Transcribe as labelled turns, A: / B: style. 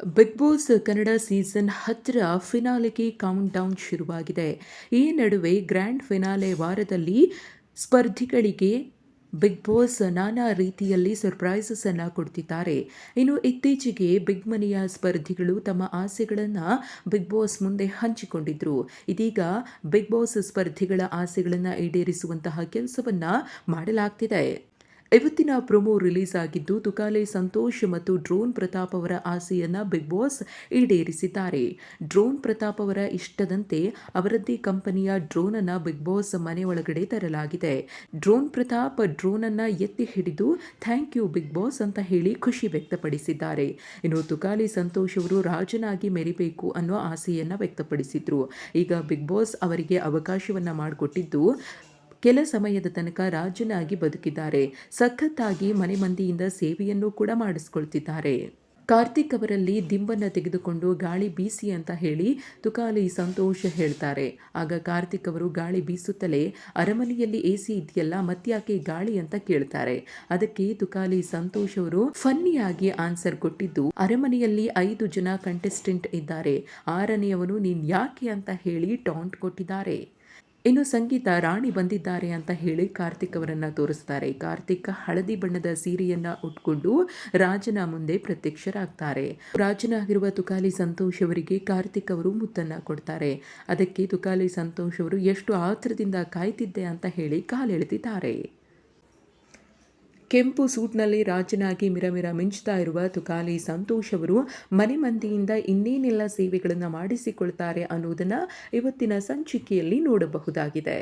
A: Big boss Kannada season ಹತ್ತಿರ ಫಿನಾಲೆಗೆ count down ಶುರುವಾಗಿದೆ. ಈ ನಡುವೆ ಗ್ರ್ಯಾಂಡ್ ಫಿನಾಲೆ ವಾರದಲ್ಲಿ ಸ್ಪರ್ಧಿಗಳಿಗೆ ಬಿಗ್ ಬಾಸ್ ನಾನಾ ರೀತಿಯಲ್ಲಿ ಸರ್ಪ್ರೈಸಸ್ ಅನ್ನು ಕೊಡ್ತಿದ್ದಾರೆ. ಇನ್ನು ಇತ್ತೀಚೆಗೆ ಬಿಗ್ ಮನೆಯ ಸ್ಪರ್ಧಿಗಳು ತಮ್ಮ ಆಸೆಗಳನ್ನು ಬಿಗ್ ಬಾಸ್ ಮುಂದೆ ಹಂಚಿಕೊಂಡಿದ್ರು. ಇದೀಗ ಬಿಗ್ ಬಾಸ್ ಸ್ಪರ್ಧಿಗಳ ಆಸೆಗಳನ್ನು ಈಡೇರಿಸುವಂತಹ ಕೆಲಸವನ್ನು ಮಾಡಲಾಗ್ತಿದೆ. ಇವತ್ತಿನ ಪ್ರೊಮೋ ರಿಲೀಸ್ ಆಗಿದ್ದು ತುಕಾಲೆ ಸಂತೋಷ್ ಮತ್ತು ಡ್ರೋನ್ ಪ್ರತಾಪ್ ಅವರ ಆಸೆಯನ್ನು ಬಿಗ್ ಬಾಸ್ ಈಡೇರಿಸಿದ್ದಾರೆ. ಡ್ರೋನ್ ಪ್ರತಾಪ್ ಅವರ ಇಷ್ಟದಂತೆ ಅವರದ್ದೇ ಕಂಪನಿಯ ಡ್ರೋನ್ ಅನ್ನು ಬಿಗ್ ಬಾಸ್ ಮನೆ ಒಳಗಡೆ ತರಲಾಗಿದೆ. ಡ್ರೋನ್ ಪ್ರತಾಪ್ ಡ್ರೋನ್ ಅನ್ನ ಎತ್ತಿ ಹಿಡಿದು ಥ್ಯಾಂಕ್ ಯು ಬಿಗ್ ಬಾಸ್ ಅಂತ ಹೇಳಿ ಖುಷಿ ವ್ಯಕ್ತಪಡಿಸಿದ್ದಾರೆ. ಇನ್ನು ತುಕಾಲಿ ಸಂತೋಷ್ ಅವರು ರಾಜನಾಗಿ ಮೆರಿಬೇಕು ಅನ್ನೋ ಆಸೆಯನ್ನು ವ್ಯಕ್ತಪಡಿಸಿದ್ರು. ಈಗ ಬಿಗ್ ಬಾಸ್ ಅವರಿಗೆ ಅವಕಾಶವನ್ನು ಮಾಡಿಕೊಟ್ಟಿದ್ದು ಕೆಲ ಸಮಯದ ತನಕ ರಾಜನಾಗಿ ಬದುಕಿದ್ದಾರೆ. ಸಖತ್ತಾಗಿ ಮನೆ ಮಂದಿಯಿಂದ ಸೇವೆಯನ್ನು ಕೂಡ ಮಾಡಿಸ್ಕೊಳ್ತಿದ್ದಾರೆ. ಕಾರ್ತಿಕ್ ಅವರಲ್ಲಿ ದಿಂಬನ್ನ ತೆಗೆದುಕೊಂಡು ಗಾಳಿ ಬೀಸಿ ಅಂತ ಹೇಳಿ ತುಕಾಲಿ ಸಂತೋಷ ಹೇಳ್ತಾರೆ. ಆಗ ಕಾರ್ತಿಕ್ ಅವರು ಗಾಳಿ ಬೀಸುತ್ತಲೇ, ಅರಮನೆಯಲ್ಲಿ ಎ ಸಿ ಇದೆಯಲ್ಲ, ಮತ್ತ್ಯಾಕೆ ಗಾಳಿ ಅಂತ ಕೇಳ್ತಾರೆ. ಅದಕ್ಕೆ ತುಕಾಲಿ ಸಂತೋಷ್ ಅವರು ಫನ್ನಿಯಾಗಿ ಆನ್ಸರ್ ಕೊಟ್ಟಿದ್ದು, ಅರಮನೆಯಲ್ಲಿ ಐದು ಜನ ಕಂಟೆಸ್ಟೆಂಟ್ ಇದ್ದಾರೆ. ಆರನೆಯವನು ನೀನ್ ಯಾಕೆ ಅಂತ ಹೇಳಿ ಟಾಂಟ್ ಕೊಟ್ಟಿದ್ದಾರೆ. ಇನ್ನು ಸಂಗೀತ ರಾಣಿ ಬಂದಿದ್ದಾರೆ ಅಂತ ಹೇಳಿ ಕಾರ್ತಿಕ್ ಅವರನ್ನ ತೋರಿಸ್ತಾರೆ. ಕಾರ್ತಿಕ್ ಹಳದಿ ಬಣ್ಣದ ಸೀರೆಯನ್ನ ಉಟ್ಕೊಂಡು ರಾಜನ ಮುಂದೆ ಪ್ರತ್ಯಕ್ಷರಾಗ್ತಾರೆ. ರಾಜನಾಗಿರುವ ತುಕಾಲಿ ಸಂತೋಷ್ ಅವರಿಗೆ ಕಾರ್ತಿಕ್ ಅವರು ಮುತ್ತನ್ನ ಕೊಡ್ತಾರೆ. ಅದಕ್ಕೆ ತುಕಾಲಿ ಸಂತೋಷ್ ಅವರು, ಎಷ್ಟು ಆತ್ರದಿಂದ ಕಾಯ್ತಿದ್ದೆ ಅಂತ ಹೇಳಿ ಕಾಲೆಳೆದಿದ್ದಾರೆ. ಕೆಂಪು ಸೂಟ್ನಲ್ಲಿ ರಾಜನಾಗಿ ಮಿರಮಿರ ಮಿಂಚ್ತಾ ಇರುವ ತುಕಾಲಿ ಸಂತೋಷ್ ಅವರು ಮನೆ ಮಂದಿಯಿಂದ ಇನ್ನೇನೆಲ್ಲ ಸೇವೆಗಳನ್ನು ಮಾಡಿಸಿಕೊಳ್ತಾರೆ ಅನ್ನೋದನ್ನು ಇವತ್ತಿನ ಸಂಚಿಕೆಯಲ್ಲಿ ನೋಡಬಹುದಾಗಿದೆ.